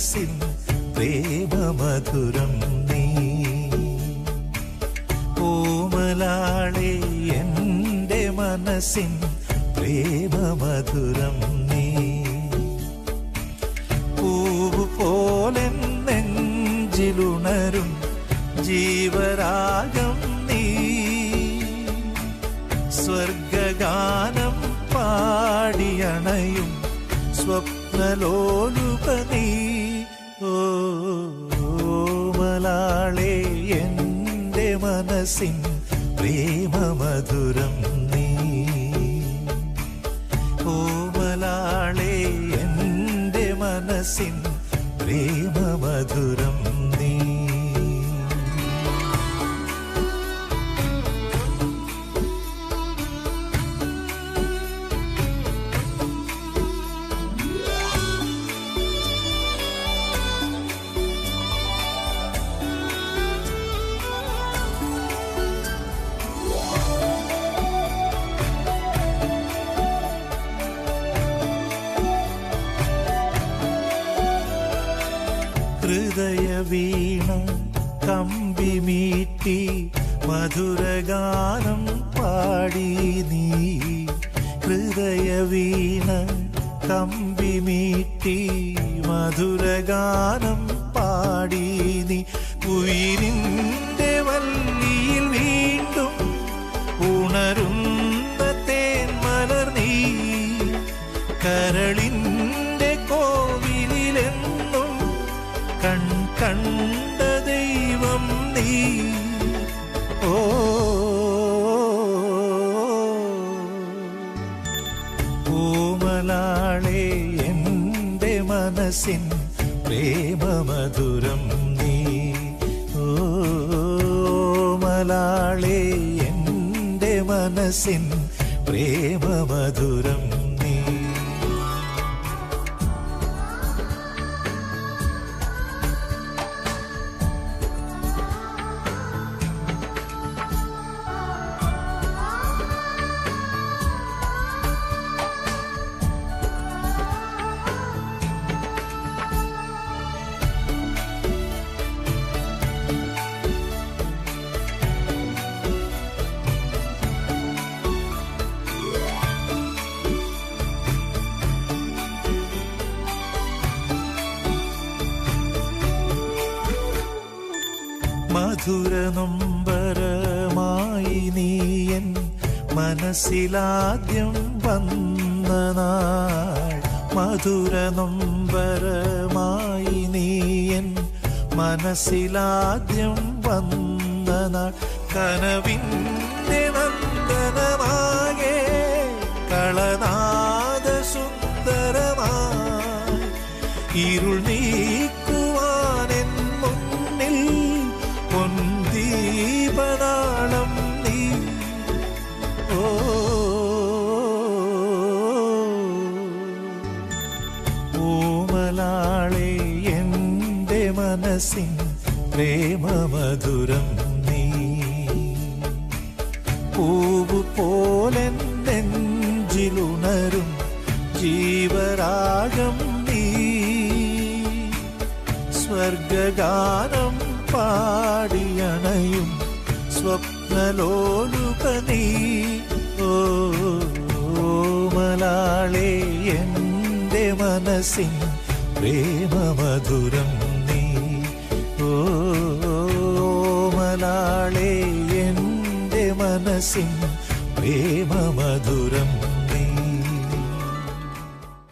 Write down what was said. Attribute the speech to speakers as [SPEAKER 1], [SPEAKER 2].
[SPEAKER 1] മനസ്സിൻ പ്രേമമധുരം നീ. ഓമലാളെ എന്റെ മനസ്സിൻ പ്രേമമധുരം നീ. പൂവ് പോലെ നെഞ്ചിലുണരും ജീവരാഗം നീ. സ്വർഗഗാനം പാടിയണയും സ്വപ്നലോലുപ മനസ്സിൻ പ്രേമമധുരം നീ. ഓമലാളെ എന്റെ മനസ്സിൻ പ്രേമമധുരം നീ ഹൃദയവീണ കമ്പി മീട്ടി മധുരഗാനം പാടി നീ. ഹൃദയ വീണ കമ്പി മീട്ടി മധുരഗാനം പാടി നീ. ഉയിരിന്റെ വല്ലിയിൽ വീണ്ടും ഉണരുന്ന തേൻ മലർ നീ. കരളിന്റെ കോവിലെന്നും കൺ കണ്ട ദൈവം നീ. ഓ. ഓമലാളെ എന്റെ മനസ്സിൻ പ്രേമമധുരം നീ. ഓമലാളെ എന്റെ മനസ്സിൻ പ്രേമമധുരം മധുര നൊമ്പരമായി നീയൻ മനസ്സിലാദ്യം വന്ന മധുര നൊമ്പരമായി നീയൻ മനസ്സിലാദ്യം വന്ന നാൾ. കനവിന്റെ കളനാദ സുന്ദരമായി ഇരുൾ നീക്കുവാനെൻ മനസ്സിൻ പ്രേമമധുരം നീ. പൂവ് പോലെ നെഞ്ചിലുണരും ജീവരാഗം നീ. സ്വർഗഗാനം പാടിയണയും സ്വപ്നലോലുപനി ഓ മലാളേ എന്റെ മനസ്സിൻ പ്രേമമധുരം നീ ഓ മലാളെ എന്റെ മനസ്സിൻ പ്രേമമധുരം